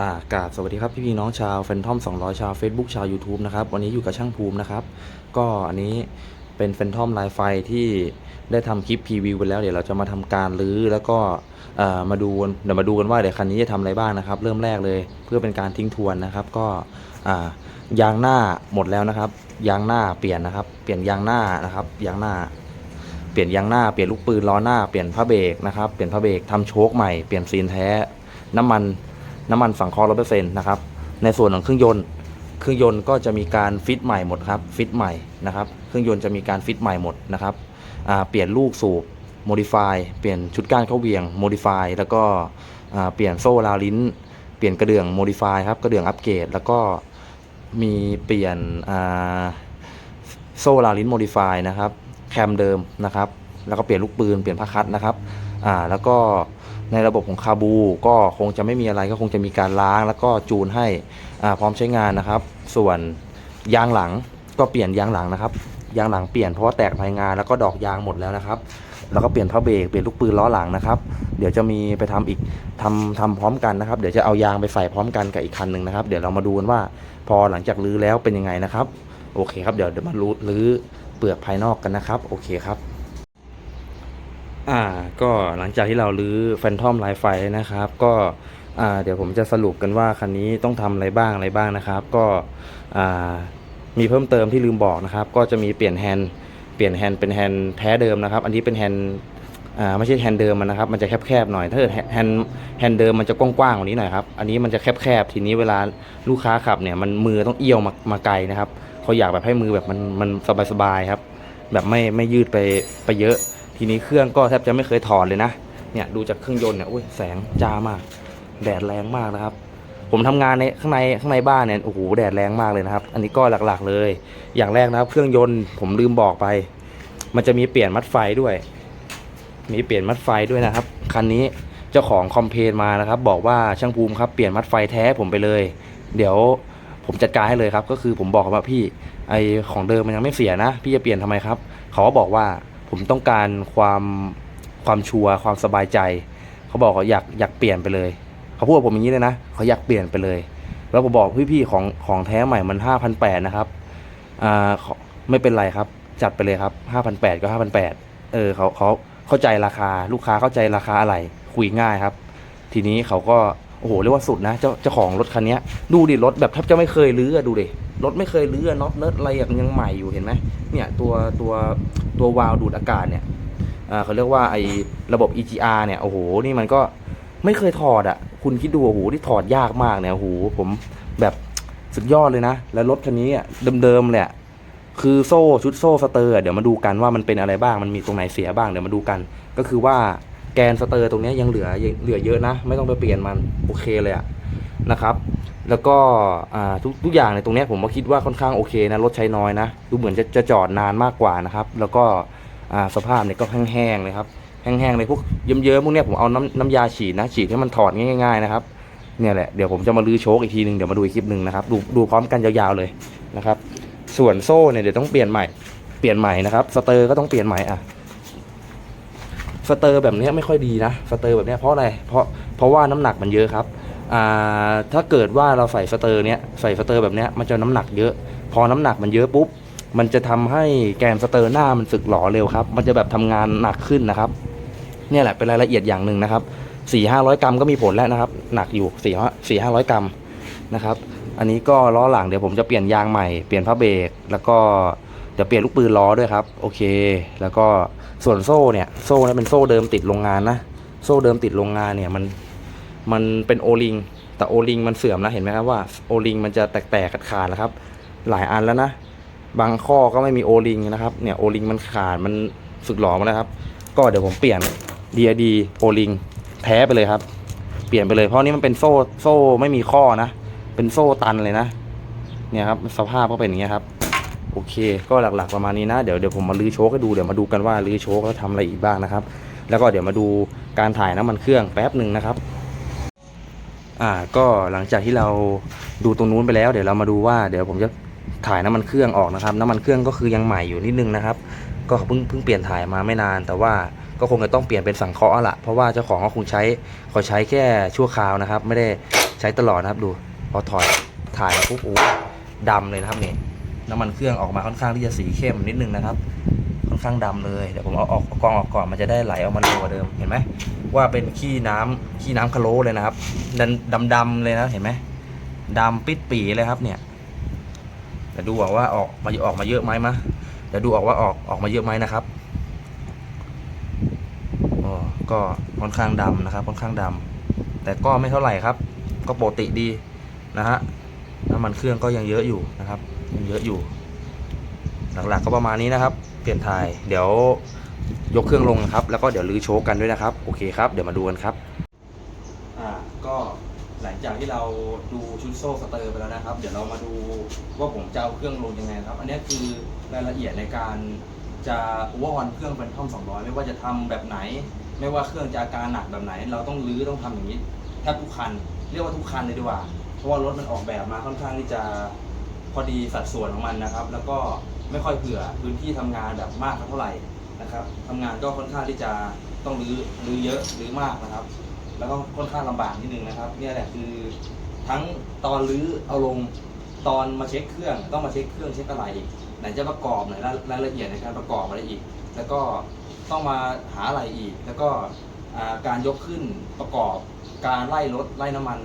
อ่ากาบสวัสดีครับพี่พี่น้องชาวแฟนทอม200 ชาว Facebook ชาว YouTube นะครับวันนี้อยู่กับช่างภูมินะครับ ก็อันนี้เป็นแฟนทอมลายไฟที่ได้ทำคลิปพรีวิวไปแล้วเดี๋ยวเราจะมาทำการรื้อแล้วก็เอ่อมาดูเดี๋ยวมาดูกันว่าเดี๋ยวคันนี้จะทำอะไรบ้างนะครับ เริ่มแรกเลยเพื่อเป็นการทิ้งทวนนะครับ ก็อ่ายางหน้าหมดแล้วนะครับ ยางหน้าเปลี่ยนนะครับ เปลี่ยนยางหน้านะครับยางหน้าเปลี่ยนยางหน้าเปลี่ยนลูกปืนล้อหน้าเปลี่ยนผ้าเบรกนะครับเปลี่ยนผ้าเบรกทำโชคใหม่เปลี่ยนซีนแท้น้ำมัน น้ำมันสังเคราะห์ร้อยเปอร์เซ็นต์นะครับ ในส่วนของเครื่องยนต์ เครื่องยนต์ก็จะมีการฟิตใหม่หมดครับ ฟิตใหม่นะครับ เครื่องยนต์จะมีการฟิตใหม่หมดนะครับเปลี่ยนลูกสูบโมดิฟายเปลี่ยนชุดก้านเข้าเวียงโมดิฟายแล้วก็เปลี่ยนโซ่ราวลิ้น เปลี่ยนกระเดื่องโมดิฟายครับ กระเดื่องอัปเกรด แล้วก็มีเปลี่ยนโซ่ลาลิ้นโมดิฟายนะครับ แคมเดิมนะครับ แล้วก็เปลี่ยนลูกปืน เปลี่ยนผ้าคัดนะครับ อ่า แล้วก็ ในระบบของคาบูก็คงจะไม่มีอะไรก็คงจะมีการล้างแล้วก็จูนให้พร้อมใช้งานนะครับ ส่วนยางหลังก็เปลี่ยนยางหลังนะครับ ยางหลังเปลี่ยนเพราะว่าแตกภายงานแล้วก็ดอกยางหมดแล้วนะครับ แล้วก็เปลี่ยนผ้าเบรกเปลี่ยนลูกปืนล้อหลังนะครับ เดี๋ยวจะมีไปทำอีกทำทำพร้อมกันนะครับ เดี๋ยวจะเอายางไปใส่พร้อมกันกับอีกคันหนึ่งนะครับ เดี๋ยวเรามาดูกันว่าพอหลังจากรื้อแล้วเป็นยังไงนะครับ โอเคครับเดี๋ยวเดี๋ยวมารื้อเปลือกภายนอกกันนะครับ โอเคครับ อ่าก็หลังจากที่เรารื้อแฟนทอมไลไฟนะครับ ก็อ่าเดี๋ยวผมจะสรุปกันว่าคันนี้ต้องทำอะไรบ้างอะไรบ้างนะครับ ก็อ่ามีเพิ่มเติมที่ลืมบอกนะครับ ก็จะมีเปลี่ยนแฮนด์เปลี่ยนแฮนด์เป็นแฮนด์แท้เดิมนะครับ อันนี้เป็นแฮนด์อ่าไม่ใช่แฮนด์เดิมนนะครับ มันจะแคบๆหน่อย ถ้าเกิดแฮนด์แฮนด์เดิมมันจะกว้างๆกว่านี้หน่อยครับ อันนี้มันจะแคบๆทีนี้เวลาลูกค้าขับเนี่ยมันมือต้องเอี้ยวมามาไกลนะครับเขาอยากแบบให้มือแบบมันมันสบายๆครับ แบบไม่ไม่ยืดไปไปเยอะ ทีนี้เครื่องก็แทบจะไม่เคยถอดเลยนะ เนี่ยดูจากเครื่องยนต์เนี่ยอุ้ยแสงจ้ามาก แดดแรงมากนะครับ ผมทำงานในข้างในข้างในบ้านเนี่ยโอ้โหแดดแรงมากเลยนะครับ อันนี้ก็หลักๆเลย อย่างแรกนะครับ เครื่องยนต์ผมลืมบอกไป มันจะมีเปลี่ยนมัดไฟด้วย มีเปลี่ยนมัดไฟด้วยนะครับคันนี้เจ้าของคอมเพลนมานะครับ บอกว่าช่างภูมิครับเปลี่ยนมัดไฟแท้ผมไปเลย เดี๋ยวผมจัดการให้เลยครับ ก็คือผมบอกว่าพี่ไอของเดิมมันยังไม่เสียนะ พี่จะเปลี่ยนทำไมครับ เขาก็บอกว่า ผมต้องการความความชัวร์ความสบายใจ เขาบอกเขาอยากอยากเปลี่ยนไปเลย เขาพูดกับผมอย่างนี้เลยนะเขาอยากเปลี่ยนไปเลย แล้วผมบอกพี่ๆของของแท้ใหม่มันห้าพันแปดนะครับอ่าไม่เป็นไรครับ จัดไปเลยครับห้าพันแปดก็ห้าพันแปดเออเขาเขาเข้าใจราคาลูกค้าเข้าใจราคาอะไรคุยง่ายครับ ทีนี้เขาก็โอ้โหเรียกว่าสุดนะเจ้าเจ้าของรถคันนี้ดูดิรถแบบแทบจะไม่เคยลื้อดูดิ รถไม่เคยลื้อน็อตเนิร์ดอะไรอะยังใหม่อยู่เห็นไหมเนี่ยตัวตัวตัววาล์วดูดอากาศเนี่ยเขาเรียกว่าไอ้ระบบ EGR เนี่ยโอ้โหนี่มันก็ไม่เคยถอดอะคุณคิดดูโอ้โหที่ถอดยากมากเนี่ยโอ้โหผมแบบสุดยอดเลยนะ แล้วรถคันนี้อะเดิมๆเละคือโซ่ชุดโซ่สเตอร์เดี๋ยวมาดูกันว่ามันเป็นอะไรบ้างมันมีตรงไหนเสียบ้างเดี๋ยวมาดูกัน ก็คือว่าแกนสเตอร์ตรงนี้ยังเหลือเหลือเยอะนะ ไม่ต้องไปเปลี่ยนมันโอเคเลยอะ นะครับ แล้วก็ทุกทุกอย่างในตรงนี้ผมก็คิดว่าค่อนข้างโอเคนะรถใช้น้อยนะดูเหมือนจะจะจอดนานมากกว่านะครับ แล้วก็สภาพเนี่ยก็แห้งๆเลยครับแห้งๆเลยพวกเยิ้มๆพวกเนี้ยผมเอาน้ำน้ำยาฉีดนะฉีดให้มันถอดง่ายๆนะครับเนี่ยแหละเดี๋ยวผมจะมาลื้อโชคอีกทีหนึ่งเดี๋ยวมาดูอีกคลิปหนึ่งนะครับดูดูพร้อมกันยาวๆเลยนะครับ ส่วนโซ่เนี่ยเดี๋ยวต้องเปลี่ยนใหม่เปลี่ยนใหม่นะครับสเตอร์ก็ต้องเปลี่ยนใหม่อะสเตอร์แบบเนี้ยไม่ค่อยดีนะสเตอร์แบบเนี้ยเพราะอะไรเพราะเพราะว่าน้ำหนักมันเยอะครับ อ่าถ้าเกิดว่าเราใส่สเตอร์เนี้ยใส่สเตอร์แบบเนี้ยมันจะน้ำหนักเยอะ พอน้ำหนักมันเยอะปุ๊บ มันจะทำให้แกนสเตอร์หน้ามันสึกหรอเร็วครับ มันจะแบบทำงานหนักขึ้นนะครับ เนี่ยแหละเป็นรายละเอียดอย่างหนึ่งนะครับสี่ห้าร้อยกรัมก็มีผลแล้วนะครับ หนักอยู่สี่สี่ห้าร้อยกรัมนะครับ อันนี้ก็ล้อหลังเดี๋ยวผมจะเปลี่ยนยางใหม่เปลี่ยนผ้าเบรกแล้วก็เดี๋ยวเปลี่ยนลูกปืนล้อด้วยครับโอเค แล้วก็ส่วนโซ่เนี่ยโซ่เนี่ยเป็นโซ่เดิมติดโรงงานนะ โซ่เดิมติดโรงงานเนี่ยมัน มันเป็นโอลิงแต่โอลิงมันเสื่อมนะเห็นไหมครับว่าโอลิงมันจะแตกๆขาดแล้วครับ หลายอันแล้วนะ บางข้อก็ไม่มีโอลิงนะครับเนี่ยโอลิงมันขาดมันสึกหลอมาแล้วครับ ก็เดี๋ยวผมเปลี่ยน DID โอลิงแท้ไปเลยครับ เปลี่ยนไปเลยเพราะนี่มันเป็นโซ่โซ่ไม่มีข้อนะ เป็นโซ่ตันเลยนะ เนี่ยครับสภาพก็เป็นอย่างเงี้ยครับ โอเค ก็หลักๆประมาณนี้นะ เดี๋ยวเดี๋ยวผมมาลื้อโชคให้ดูเดี๋ยวมาดูกันว่าลื้อโชคแล้วทำอะไรอีกบ้างนะครับ แล้วก็เดี๋ยวมาดูการถ่ายน้ำมันเครื่องแป๊บหนึ่งนะครับ อ่าก็หลังจากที่เราดูตรงนู้นไปแล้ว เดี๋ยวเรามาดูว่าเดี๋ยวผมจะถ่ายน้ำมันเครื่องออกนะครับ น้ำมันเครื่องก็คือยังใหม่อยู่นิดนึงนะครับ ก็เพิ่งเพิ่งเปลี่ยนถ่ายมาไม่นาน แต่ว่าก็คงจะต้องเปลี่ยนเป็นสังเคราะห์ละเพราะว่าเจ้าของก็คงใช้เขาใช้แค่ชั่วคราวนะครับ ไม่ได้ใช้ตลอดนะครับดูพอถอดถ่ายมาปุ๊บโอ้ดำเลยนะครับเนี่ยน้ำมันเครื่องออกมาค่อนข้างที่จะสีเข้มนิดนึงนะครับ อนข้างดำเลยเดี๋ยวผมเอาออกกรองออกก่อนมันจะได้ไหลออกมาเร็วกว่าเดิมเห็นไหมว่าเป็นขี้น้ำขี้น้ำคาโลเลยนะครับดันดำดำๆเลยนะเห็นไหมดำปิดปีเลยครับเนี่ยเดี๋ยวดูออกว่าออกมาออกมาเยอะไหมมะเดี๋ยวดูออกว่าออกออกมาเยอะไหมนะครับอ๋อก็ค่อนข้างดำนะครับ ค่อนข้างดำแต่ก็ไม่เท่าไหร่ครับ ก็ปกติดีนะฮะน้ำมันเครื่องก็ยังเยอะอยู่นะครับยังเยอะอยู่ หลักๆก็ประมาณนี้นะครับ เปลี่ยนถ่าย เดี๋ยวยกเครื่องลงนะครับ แล้วก็เดี๋ยวรื้อโชคกันด้วยนะครับ โอเคครับ เดี๋ยวมาดูกันครับ อ่า ก็หลังจากที่เราดูชุดโซ่สเตอร์ไปแล้วนะครับ เดี๋ยวเรามาดูว่าผมจะเอาเครื่องลงยังไงครับ อันนี้คือรายละเอียดในการจะวอนเครื่องเป็นท่อม200 ไม่ว่าจะทำแบบไหน ไม่ว่าเครื่องจะอาการหนักแบบไหน เราต้องรื้อต้องทำอย่างนี้แทบทุกคัน เรียกว่าทุกคันเลยดีกว่า เพราะว่ารถมันออกแบบมาค่อนข้างที่จะพอดีสัดส่วนของมันนะครับ แล้วก็ ไม่ค่อยเผื่อพื้นที่ทำงานแบบมากเท่าไหร่นะครับทำงานก็ค่อนข้างที่จะต้องรื้อรื้อเยอะรื้อมากนะครับ แล้วก็ค่อนข้างลำบากนิดนึงนะครับ เนี่ยแหละคือทั้งตอนรื้อเอาลงตอนมาเช็คเครื่องต้องมาเช็คเครื่องเช็คอะไรอีกไหนจะประกอบไหนรายละเอียดในการประกอบอะไรอีก แล้วก็ต้องมาหาอะไรอีก แล้วก็การยกขึ้นประกอบการไล่รถไล่น้ำมัน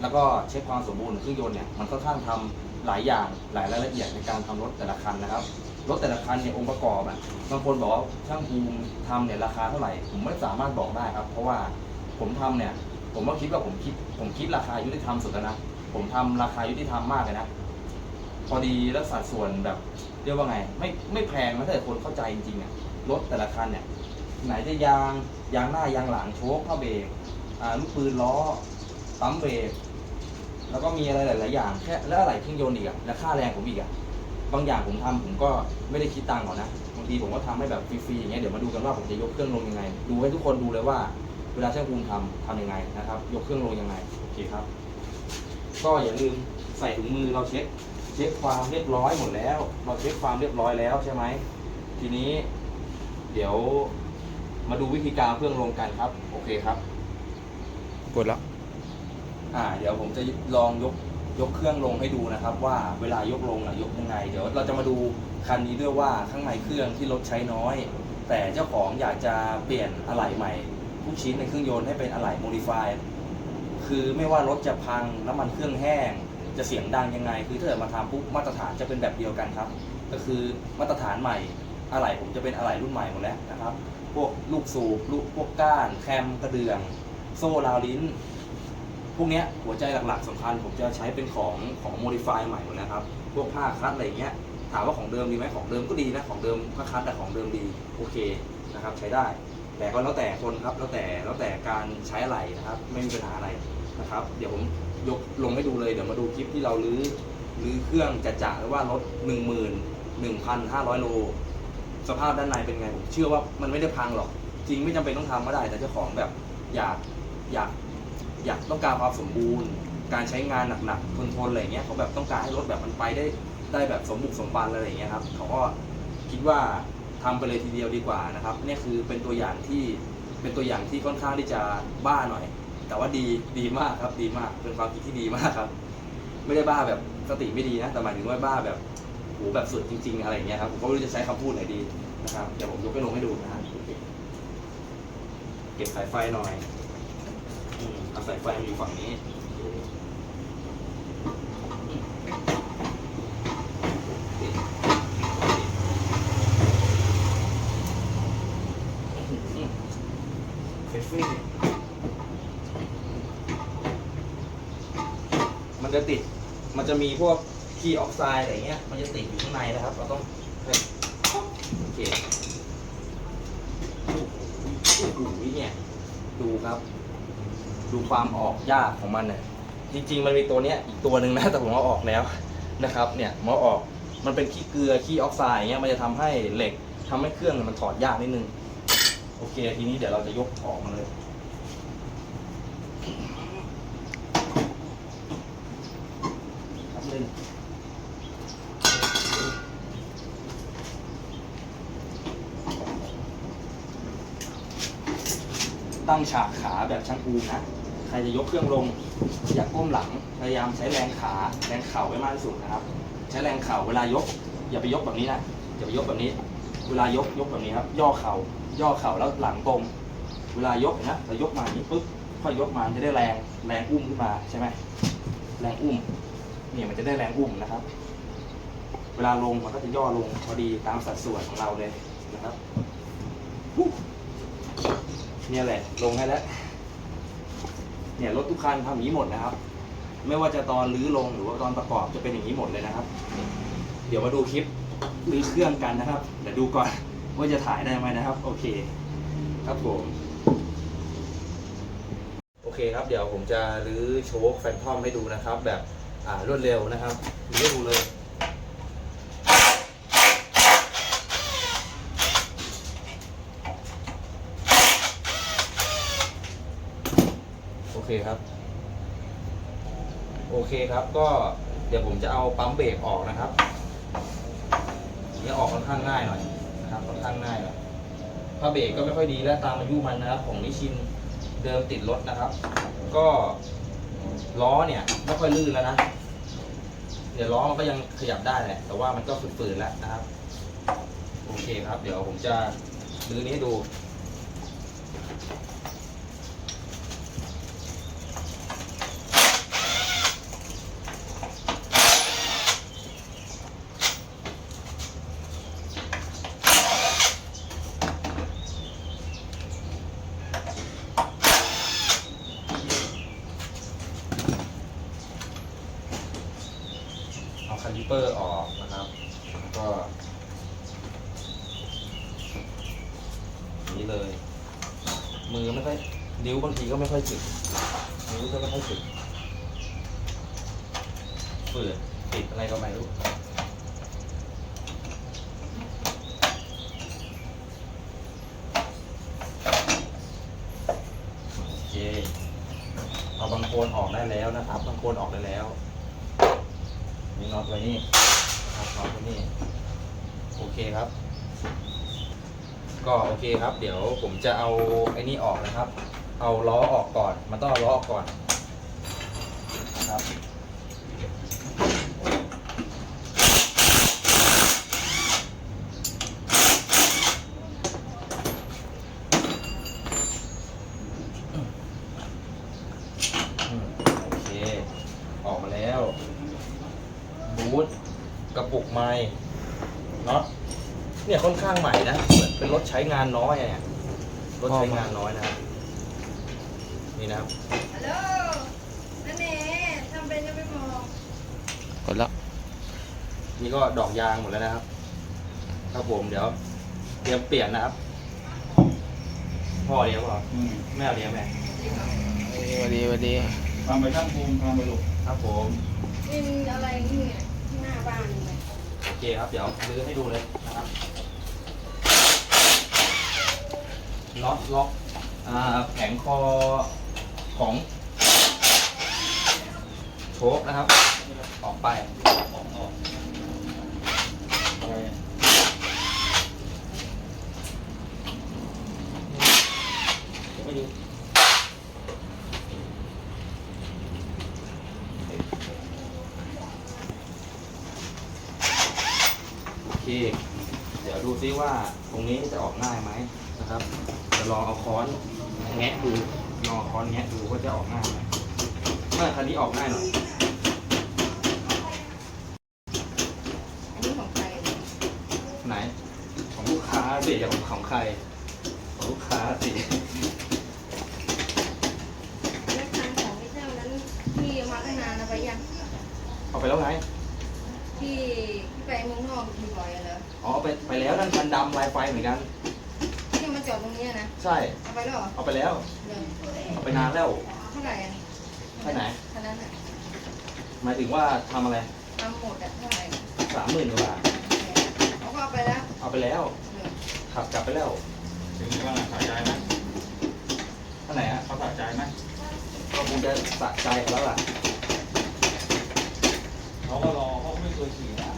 แล้วก็เช็คความสมบูรณ์ของเครื่องยนต์เนี่ยมันค่อนข้างทำ หลายอย่างหลายรายละเอียดในการทำรถแต่ละคันนะครับ รถแต่ละคันเนี่ยองค์ประกอบอะบางคนบอกว่าช่างภูมิทำเนี่ยราคาเท่าไหร่ ผมไม่สามารถบอกได้ครับ เพราะว่าผมทำเนี่ย ผมก็คิดว่าผมคิด ผมคิดราคายุติธรรมสุดแล้วนะ ผมทำราคายุติธรรมมากเลยนะ พอดีแล้วสัดส่วนแบบเรียกว่าไง ไม่ไม่แพงนะถ้าคนเข้าใจจริงๆอะรถแต่ละคันเนี่ยไหนจะยางยางหน้ายางหลังโชคผ้าเบรกลูกปืนล้อปั๊มเบรก แล้วก็มีอะไรหลายๆอย่างแค่แล้วอะไรเครื่องยนต์อีกอะแล้วค่าแรงผมอีกอะบางอย่างผมทำผมก็ไม่ได้คิดตังค์ก่อนนะบางทีผมก็ทำให้แบบฟรีๆอย่างเงี้ยเดี๋ยวมาดูกันว่าผมจะยกเครื่องลงยังไง ดูให้ทุกคนดูเลยว่า เวลาช่างภูมิทำทำยังไงนะครับ ยกเครื่องลงยังไงโอเคครับ ก็อย่าลืมใส่ถุงมือเราเช็คเช็คความเรียบร้อยหมดแล้ว เราเช็คความเรียบร้อยแล้วใช่ไหมทีนี้ เดี๋ยวมาดูวิธีการเครื่องลงกันครับ โอเคครับกดแล้ว อ่าเดี๋ยวผมจะลองยกยกเครื่องลงให้ดูนะครับ ว่าเวลายกลงอะยกยังไง เดี๋ยวเราจะมาดูคันนี้ด้วยว่าข้างในเครื่องที่รถใช้น้อย แต่เจ้าของอยากจะเปลี่ยนอะไหล่ใหม่ทุกชิ้นในเครื่องยนต์ให้เป็นอะไหล่โมดิฟายคือไม่ว่ารถจะพังน้ำมันเครื่องแห้ง จะเสียงดังยังไง คือถ้าเกิดมาทำปุ๊บมาตรฐานจะเป็นแบบเดียวกันครับ ก็คือมาตรฐานใหม่อะไหล่ผมจะเป็นอะไหล่รุ่นใหม่หมดแล้วนะครับ พวกลูกสูบลูกพวกก้าน แคมกระเดื่อง โซ่ราวลิ้น พวกนี้หัวใจหลักๆสำคัญผมจะใช้เป็นของของโมดิฟายใหม่หมดแล้วครับ พวกผ้าคัดอะไรเงี้ยถามว่าของเดิมดีไหมของเดิมก็ดีนะของเดิมผ้าคัดแต่ของเดิมดีโอเคนะครับใช้ได้ แต่ก็แล้วแต่คนครับแล้วแต่แล้วแต่การใช้อะไรนะครับ ไม่มีปัญหาอะไรนะครับ เดี๋ยวผมยกลงให้ดูเลยเดี๋ยวมาดูคลิปที่เราลื้อลื้อเครื่องจะจ่าหรือว่ารถหนึ่งหมื่นหนึ่งพันห้าร้อยโล สภาพด้านในเป็นไงผมเชื่อว่ามันไม่ได้พังหรอก จริงไม่จำเป็นต้องทำก็ได้ แต่เจ้าของแบบอยากอยาก อยากต้องการความสมบูรณ์ การใช้งานหนักๆทนๆอะไรเงี้ยเขาแบบต้องการให้รถแบบมันไปได้ได้แบบสมบุกสมบันอะไรอย่างเงี้ยครับเขาก็คิดว่าทำไปเลยทีเดียวดีกว่านะครับนี่คือเป็นตัวอย่างที่เป็นตัวอย่างที่ค่อนข้างที่จะบ้าหน่อย แต่ว่าดีดีมากครับดีมากเป็นความคิดที่ดีมากครับ ไม่ได้บ้าแบบสติไม่ดีนะแต่หมายถึงว่าบ้าแบบโหแบบสุดจริง ๆ อะไรอย่างเงี้ยครับผมก็ไม่รู้จะใช้คำพูดไหนดีนะครับเดี๋ยวผมยกไปลงให้ดูนะฮะเก็บสายไฟหน่อย อาสายไฟมาอยู่ฝั่งนี้มันจะติด มันจะมีพวกขี้ออกไซด์อะไรเงี้ย มันจะติดอยู่ข้างในนะครับ เราต้องโอเคโอ้โหเนี่ย ดูครับ ดูความออกยากของมันเนี่ยจริง ๆ มันมีตัวเนี้ยอีกตัวหนึ่งนะแต่ผมเอาออกแล้วนะครับเนี่ยมอาออกมันเป็นขี้เกลือขี้ออกไซด์เงี้ยมันจะทำให้เหล็กทำให้เครื่องมันถอดยากนิดนึงโอเค ทีนี้เดี๋ยวเราจะยกออกมาเลยครับหนึ่งตั้งฉากขาแบบช่างภูมินะ ใครจะยกเครื่องลง อย่าก้มหลัง พยายามใช้แรงขาแรงเข่าไว้มากที่สุดนะครับ ใช้แรงเข่าเวลายก อย่าไปยกแบบนี้นะอย่าไปยกแบบนี้ เวลายกยกแบบนี้ครับ ย่อเข่า ย่อเข่าแล้วหลังตรง เวลายกนะเรายกมาอย่างนี้ปุ๊บค่อยยกมาจะได้แรงแรงอุ้มขึ้นมาใช่ไหมแรงอุ้มเนี่ยมันจะได้แรงอุ้มนะครับ เวลาลงมันก็จะย่อลงพอดีตามสัดส่วนของเราเลยนะครับเนี่ยแหละลงให้แล้ว เนี่ยรถทุกคันทำอย่างนี้หมดนะครับ ไม่ว่าจะตอนรื้อลงหรือว่าตอนประกอบจะเป็นอย่างนี้หมดเลยนะครับ เดี๋ยวมาดูคลิปรื้อเครื่องกันนะครับเดี๋ยวดูก่อนว่าจะถ่ายได้ไหมนะครับ โอเค ครับผมโอเคครับเดี๋ยวผมจะรื้อโชคแฟนทอมให้ดูนะครับ แบบรวดเร็วนะครับรื้อดูเลย เคครับ โอเคครับ ก็เดี๋ยวผมจะเอาปั๊มเบรกออกนะครับนี้ออกค่อนข้างง่ายหน่อยนะครับค่อนข้างง่ายหน่อยผ้าเบรกก็ไม่ค่อยดีแล้วตามอายุมันนะครับ ของนิชินเดิมติดรถนะครับ ก็ล้อเนี่ยไม่ค่อยลื่นแล้วนะเดี๋ยวล้อมันก็ยังขยับได้แหละแต่ว่ามันก็ฝืดๆแล้วนะครับ โอเคครับ เดี๋ยวผมจะรื้อนี้ให้ดู คาลิเปอร์ออกนะครับแล้วก็นี้เลย มือไม่ค่อยนิ้วบางทีก็ไม่ค่อยถึงนิ้วก็ไม่ค่อยถึงเปิดปิดอะไรก็ไม่รู้โอเคเอาบางโคนออกได้แล้วนะครับ บางโคนออกได้แล้ว น็อตไว้นี่นะครับน็อตไว้นี่ โอเคครับ ก็โอเคครับ เดี๋ยวผมจะเอาไอ้นี่ออกนะครับ เอาล้อออกก่อน มันต้องเอาล้อออกก่อนนะครับ อืมโอเค ออกมาแล้ว บูทกระปุกไม้ น็อตเนี่ยค่อนข้างใหม่นะเหมือนเป็นรถใช้งานน้อยอะเนี่ยรถใช้งานน้อยนะครับนี่นะครับฮัลโหลนั่นเองทำเป็นยังไม่บอกกดแล้วนี่ก็ดอกยางหมดแล้วนะครับ ครับผมเดี๋ยว เตรียมเปลี่ยนนะครับพ่อเดียวเปล่าแม่เอาเดียวแม่สวัสดีสวัสดีทำไปช่างภูมิทำไปลูกครับผมกินอะไรนี่ไงที่หน้าบ้านนี่ไงโอ เคครับ เดี๋ยวซื้อให้ดูเลยนะครับน็อตล็อกอ่าแผงคอของโชคนะครับ ออกไปอะไรเดี๋ยวไปดูโอเค เดี๋ยวดูซิว่าตรงนี้จะ ออกง่ายไหมนะครับจะลองเอาค้อนแงะดูลองเอาค้อนแงะดูว่าจะออกง่ายไหมเมื่อคันนี้ออกง่ายหน่อยอันนี้ของใครเนี่ยไหน ของลูกค้าสิของของใครของลูกค้าสิแล้วทางของพี่เจ้านั้นที่มาตั้งนานแล้วไปยังเอาไปแล้วไงที่ที่ไปเมืองนอกบ่อยๆอะเหรออ๋อไปไปแล้วนั่นคันดำลายไฟเหมือนกัน ใช่ เอาไปแล้วเหรอเอาไปแล้วเดี๋ยวเอาไปนานแล้วเท่าไหร่อะไปไหนคันนั้นอะหมายถึงว่าทำอะไรทำหมดอะเท่าไหร่สามหมื่นกว่าบาทเขาก็เอาไปแล้วเอาไปแล้วเดี๋ยวขับกลับไปแล้วถึงนี้ว่าสะใจไหมท่าไหนฮะเขาสะใจไหมก็คงจะสะใจเขาแล้วล่ะ เขาก็รอเขาไม่เคยขี่นะ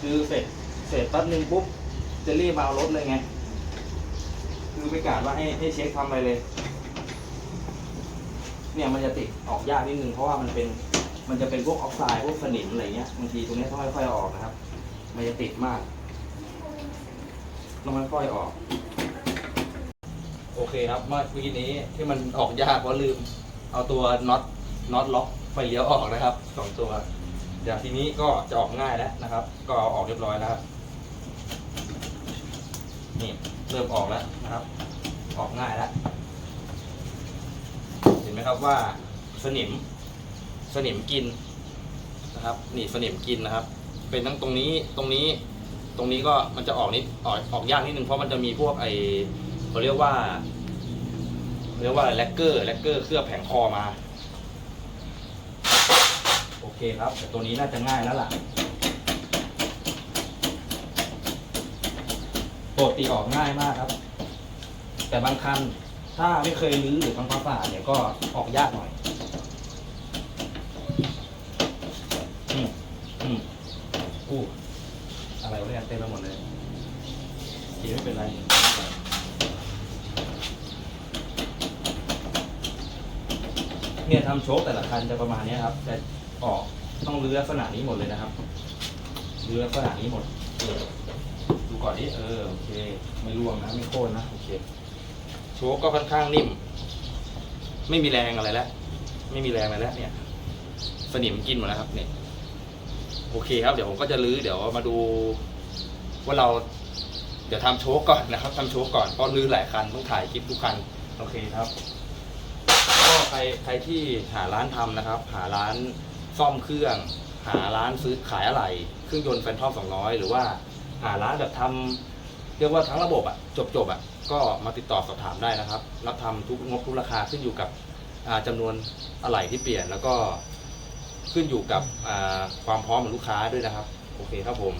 คือเสร็จเสร็จแป๊บนึงปุ๊บจะรีบมาเอารถเลยไง คือไม่กาดว่าให้ให้เช็คทำอะไรเลย เนี่ยมันจะติดออกยากนิดนึงเพราะว่ามันเป็นมันจะเป็นพวกออกไซด์พวกสนิมอะไรเงี้ยบางทีตรงนี้ต้องค่อยๆออกนะครับ มันจะติดมากต้องค่อยๆออก โอเคครับเมื่อกี้นี้ที่มันออกยากเพราะลืม เอาตัวน็อตน็อตล็อกไฟเลี้ยวออกนะครับสองตัวเดี๋ยวทีนี้ก็จะออกง่ายแล้วนะครับ ก็เอาออกเรียบร้อยแล้วครับนี่ เริ่มออกแล้วนะครับ ออกง่ายแล้วเห็นไหมครับว่าสนิมสนิมกินนะครับนี่สนิมกินนะครับ เป็นทั้งตรงนี้ตรงนี้ตรงนี้ก็มันจะออกนิดออกออกยากนิดนึงเพราะมันจะมีพวกไอเขาเรียกว่าเรียกว่าอะไรแลกเกอร์แลกเกอร์เคลือบแผงคอมา โอเคครับแต่ตัวนี้น่าจะง่ายแล้วล่ะ ปกติออกง่ายมากครับ แต่บางคันถ้าไม่เคยรื้อหรือทำความสะอาดเนี่ยก็ออกยากหน่อยอืมอืมอู้อะไรวะเนี่ยเต็มไปหมดเลยทีไม่เป็นไรเนี่ยทำโชคแต่ละคันจะประมาณนี้ครับจะออกต้องรื้อลักษณะนี้หมดเลยนะครับรื้อลักษณะนี้หมดเออดู ก่อนดิเออโอเค ไม่ร่วงนะไม่โค่นนะโอเคโชคก็ค่อนข้างนิ่ม ไม่มีแรงอะไรแล้วไม่มีแรงอะไรแล้วเนี่ย สนิมกินหมดแล้วครับเนี่ยโอเคครับ เดี๋ยวผมก็จะรื้อเดี๋ยวมาดูว่าเรา เดี๋ยวทำโชคก่อนนะครับทำโชคก่อนเพราะรื้อหลายคันต้องถ่ายคลิปทุกคันโอเคครับก็ใครใครที่หาร้านทำนะครับ หาร้านซ่อมเครื่อง หาร้านซื้อขายอะไหล่เครื่องยนต์แฟนทอม200หรือว่า หาร้านแบบทำเรียกว่าทั้งระบบอะจบจบอะก็มาติดต่อสอบถามได้นะครับ รับทำทุกงบทุกราคาขึ้นอยู่กับจำจำนวนอะไหล่ที่เปลี่ยนแล้วก็ขึ้นอยู่กับความพร้อมของลูกค้าด้วยนะครับ โอเคครับผม